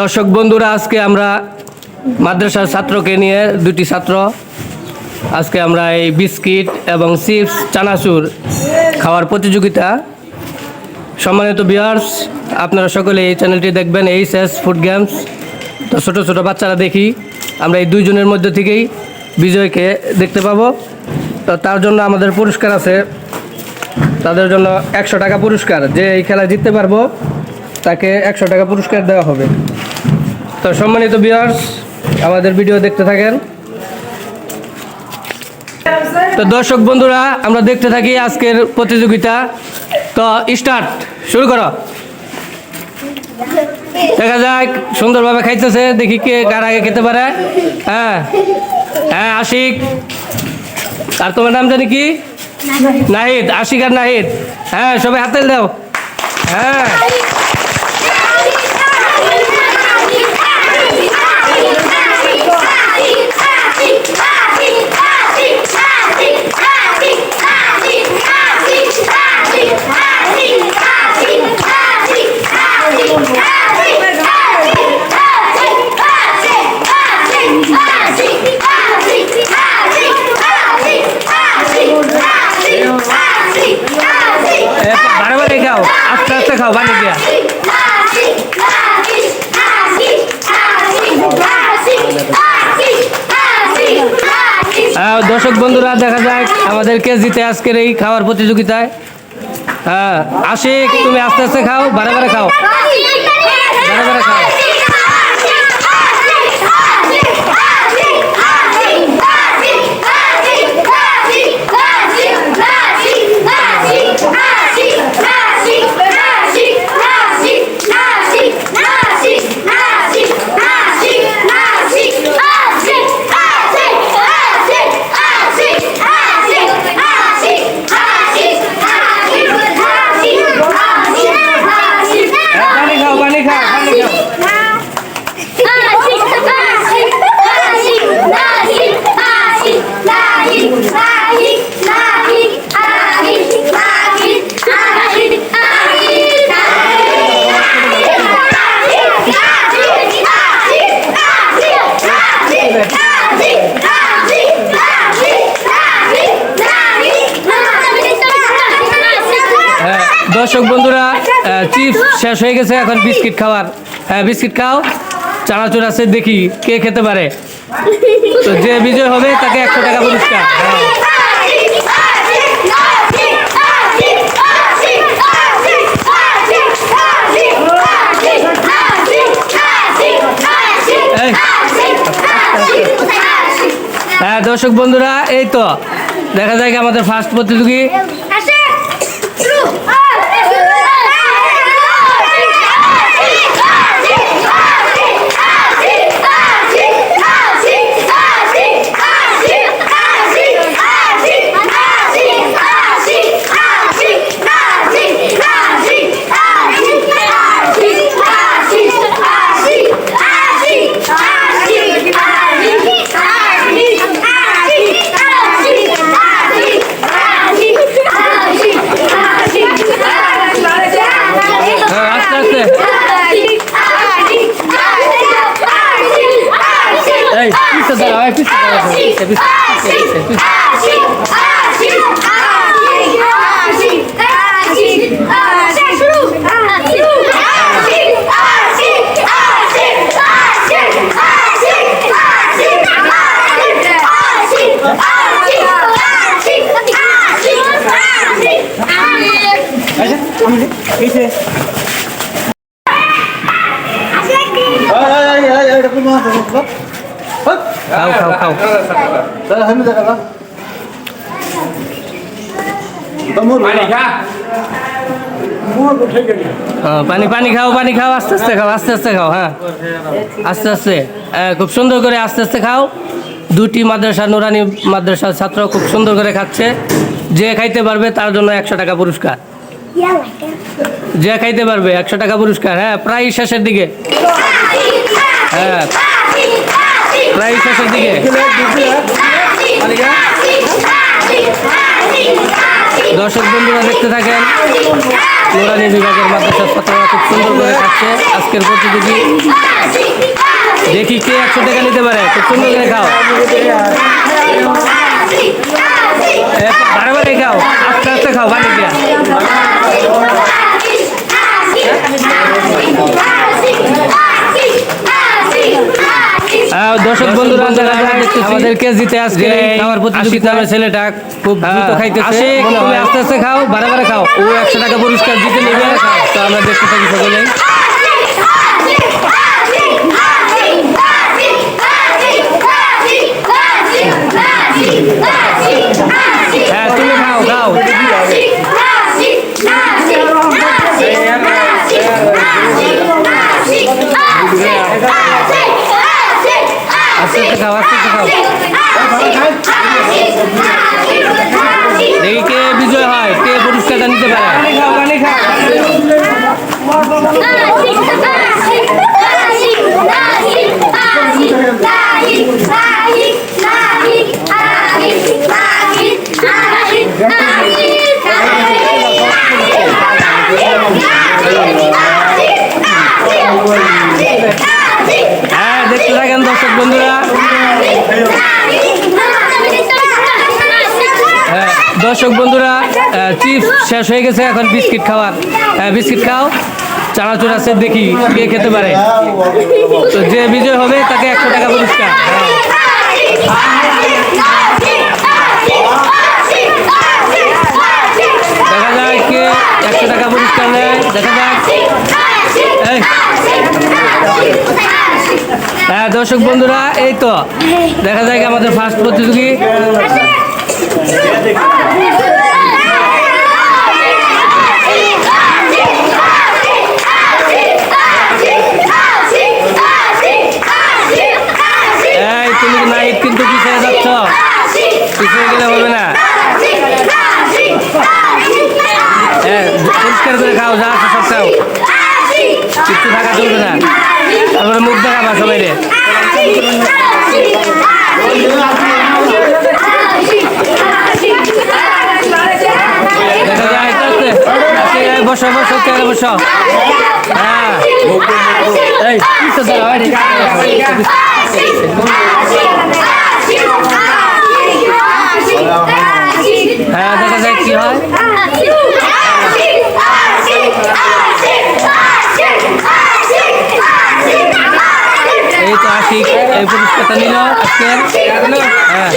দর্শক বন্ধুরা, আজকে আমরা মাদ্রাসার ছাত্রকে নিয়ে দুটি ছাত্র, আজকে আমরা এই বিস্কিট এবং চিপস, চানাচুর খাওয়ার প্রতিযোগিতা। সম্মানিত বিয়ার্স আপনারা সকলে এই চ্যানেলটি দেখবেন এইচ এস ফুড গেমস তো ছোটো ছোটো বাচ্চারা দেখি, আমরা এই দুইজনের মধ্যে থেকেই বিজয়কে দেখতে পাবো। তো তার জন্য আমাদের পুরস্কার আছে। তাদের জন্য একশো টাকা পুরস্কার। যে এই খেলা জিততে পারব, তাকে একশো টাকা পুরস্কার দেওয়া হবে। তো সম্মানিত বিয়ার্স আমাদের ভিডিও দেখতে থাকেন। তো দর্শক বন্ধুরা আমরা দেখতে থাকি আজকের প্রতিযোগিতা। তো স্টার্ট শুরু করো। দেখা যাক সুন্দরভাবে খাইতেছে দেখি কে কার আগে খেতে পারে। হ্যাঁ হ্যাঁ আশিক। আর তোমার নাম জানি কি? নাহিদ। আশিক আর নাহিদ। হ্যাঁ সবাই হাতে দাও। হ্যাঁ। দর্শক বন্ধুরা, দেখা যাক আমাদেরকে জিতে আজকের এই খাওয়ার প্রতিযোগিতায়। হ্যাঁ আশিক, তুমি আস্তে আস্তে খাও, বারে বারে খাও। বারে বারে খাও। দর্শক বন্ধুরা চিপস শেষ হয়ে গেছে এখন বিস্কিট খাওয়ার। হ্যাঁ বিস্কিট খাও, চানাচুর আছে, দেখি কে খেতে পারে। তো যে বিজয় হবে, তাকে একশো টাকা পুরস্কার। হ্যাঁ। দর্শক বন্ধুরা, এই তো, দেখা যায় আমাদের ফার্স্ট প্রতিযোগী। Você viu? Esse é. খাও খাও খাও। হ্যাঁ, পানি পানি খাও পানি খাও আস্তে আস্তে খাও আস্তে আস্তে খাও হ্যাঁ। আস্তে আস্তে। হ্যাঁ, খুব সুন্দর করে আস্তে আস্তে খাও। দুটি মাদ্রাসা নুরানি মাদ্রাসার ছাত্র খুব সুন্দর করে খাচ্ছে। যে খাইতে পারবে তার জন্য একশো টাকা পুরস্কার। যে খাইতে পারবে একশো টাকা পুরস্কার হ্যাঁ প্রায় শেষের দিকে। হ্যাঁ। প্রায় শেষের দিকে। দর্শক বন্ধুরা দেখতে থাকেন নোরানি বিভাগের মাদ্রাসার ছাত্ররা খুব সুন্দর করে খাচ্ছে। আজকের প্রতিযোগী দেখি কে একশো টাকা নিতে পারে। খুব সুন্দর করে খাও। বারে বারে খাও। আস্তে আস্তে খাও বাড়ি গিয়া দর্শক বন্ধুরা যারা যারা দেখতেছি আমাদের কেজিতে আজকে খাওয়ার প্রতিযোগিতা ছেলেটা খুব দ্রুত খাইতেছে। আসে তুমি আস্তে আস্তে খাও বারে বারে খাও। ও একশো টাকা পুরস্কার জিতে নেবে। তো আমরা দেখতে থাকি সকলে। হ্যাঁ তুমি খাও খাও আস্তে আস্তে খাও আস্তে আস্তে খাও দেখি কে বিজয় হয় কে পুরস্কারটা নিতে পারে হ্যাঁ দেখতে থাকেন দর্শক বন্ধুরা হ্যাঁ, দর্শক বন্ধুরা চিপস শেষ হয়ে গেছে, এখন বিস্কিট খাওয়ার। বিস্কিট খাও, চানাচুর আছে, দেখি কে খেতে পারে। তো যে বিজয় হবে, তাকে একশো টাকা পুরস্কার। দেখা যায় কে একশো টাকা পুরস্কার নেয়, দেখা যাক। হ্যাঁ দর্শক বন্ধুরা, এই তো। দেখা যায় আমাদের ফার্স্ট প্রতিযোগী এই তুমি নাইট কিন্তু পিছিয়ে যাচ্ছ পিছিয়ে গেলে হবে না হ্যাঁ পরিষ্কার করে খাও, যা আছে সব খাও। কিচ্ছু থাকা চলবে না। তারপরে মুখ দেখাবা সবাই বসো বসো চেয়ারে বসো। হ্যাঁ। হ্যাঁ দেখা যায় কি হয়। তো আশিক এই পুরস্কারটা নিল আজকে হ্যাঁ